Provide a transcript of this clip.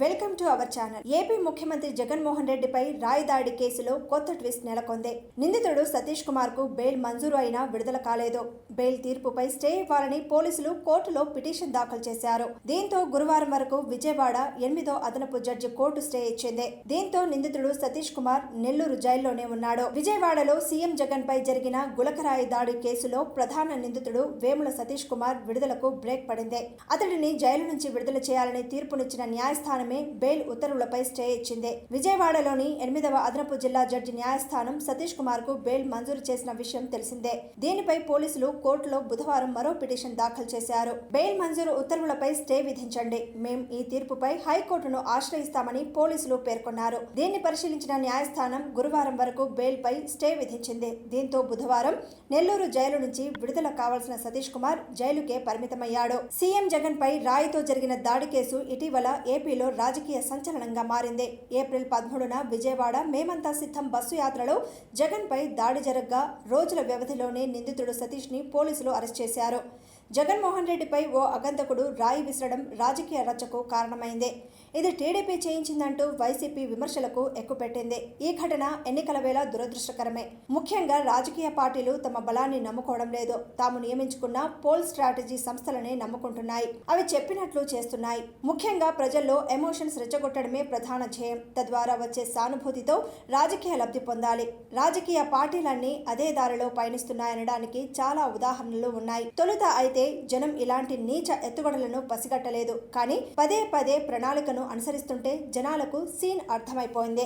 Welcome to our channel. AP ముఖ్యమంత్రి జగన్మోహన్ రెడ్డిపై రాయదాడి కేసులో కొత్త ట్విస్ట్ నెలకొంది. నిందితుడు సతీష్ కుమార్కు బెయిల్ మంజూరు అయినా విడుదల కాలేదు. బెయిల్ తీర్పుపై స్టే ఇవ్వాలని పోలీసులు కోర్టులో పిటిషన్ దాఖలు చేశారు. దీంతో గురువారం వరకు విజయవాడ ఎనిమిదో అదనపు జడ్జి కోర్టు స్టే ఇచ్చింది. దీంతో నిందితుడు సతీష్ కుమార్ నెల్లూరు జైల్లోనే ఉన్నాడు. విజయవాడలో సీఎం జగన్ పై జరిగిన గులకరాయి దాడి కేసులో ప్రధాన నిందితుడు వేముల సతీష్ కుమార్ విడుదలకు బ్రేక్ పడింది. అతడిని జైలు నుంచి విడుదల చేయాలని తీర్పునిచ్చిన న్యాయస్థానం న్యాయస్థానమే బెయిల్ ఉత్తర్వులపై స్టే ఇచ్చింది. విజయవాడలోని ఎనిమిదవ అదనపు జిల్లా జడ్జి న్యాయస్థానం సతీష్ కుమార్కు బెయిల్ మంజూరు చేసిన విషయం తెలిసిందే. దీనిపై పోలీసులు కోర్టులో బుధవారం మరో పిటిషన్ దాఖలు చేశారు. బెయిల్ మంజూరు ఉత్తర్వులపై స్టే విధించండి. మేం ఈ తీర్పుపై హైకోర్టును ఆశ్రయిస్తామని పోలీసులు పేర్కొన్నారు. దీన్ని పరిశీలించిన న్యాయస్థానం గురువారం వరకు బెయిల్ పై స్టే విధించింది. దీంతో బుధవారం నెల్లూరు జైలు నుంచి విడుదల కావాల్సిన సతీష్ కుమార్ జైలుకే పరిమితమయ్యాడు. సీఎం జగన్ పై రాయితో జరిగిన దాడి కేసు ఇటీవల ఏపీలో రాజకీయ సంచలనంగా మారింది. ఏప్రిల్ పదమూడున విజయవాడ మేమంతా సిద్ధం బస్సు యాత్రలో జగన్ పై దాడి జరగ్గా రోజుల వ్యవధిలోనే నిందితుడు సతీష్ని పోలీసులు అరెస్ట్ చేశారు. జగన్మోహన్ రెడ్డిపై ఓ అగంతకుడు రాయి విసరడం రాజకీయ రచ్చకు కారణమైంది. ఇది టీడీపీ చేయించిందంటూ వైసీపీ విమర్శలకు ఎక్కుపెట్టింది. ఈ ఘటన ఎన్నికల వేళ దురదృష్టకరమే. ముఖ్యంగా రాజకీయ పార్టీలు తమ బలాన్ని నమ్ముకోవడం లేదు. తాము నియమించుకున్న పోల్ స్ట్రాటజీ సంస్థలనే నమ్ముకుంటున్నాయి. అవి చెప్పినట్లు చేస్తున్నాయి. ముఖ్యంగా ప్రజల్లో ఎమోషన్స్ రెచ్చగొట్టడమే ప్రధాన ధ్యేయం. తద్వారా వచ్చే సానుభూతితో రాజకీయ లబ్ధి పొందాలి. రాజకీయ పార్టీలన్నీ అదే దారిలో పయనిస్తున్నాయనడానికి చాలా ఉదాహరణలు ఉన్నాయి. తొలుత అయితే అయితే జనం ఇలాంటి నీచ ఎత్తుగడలను పసిగట్టలేదు. కానీ పదే పదే ప్రణాళికను అనుసరిస్తుంటే జనాలకు సీన్ అర్థమైపోయింది.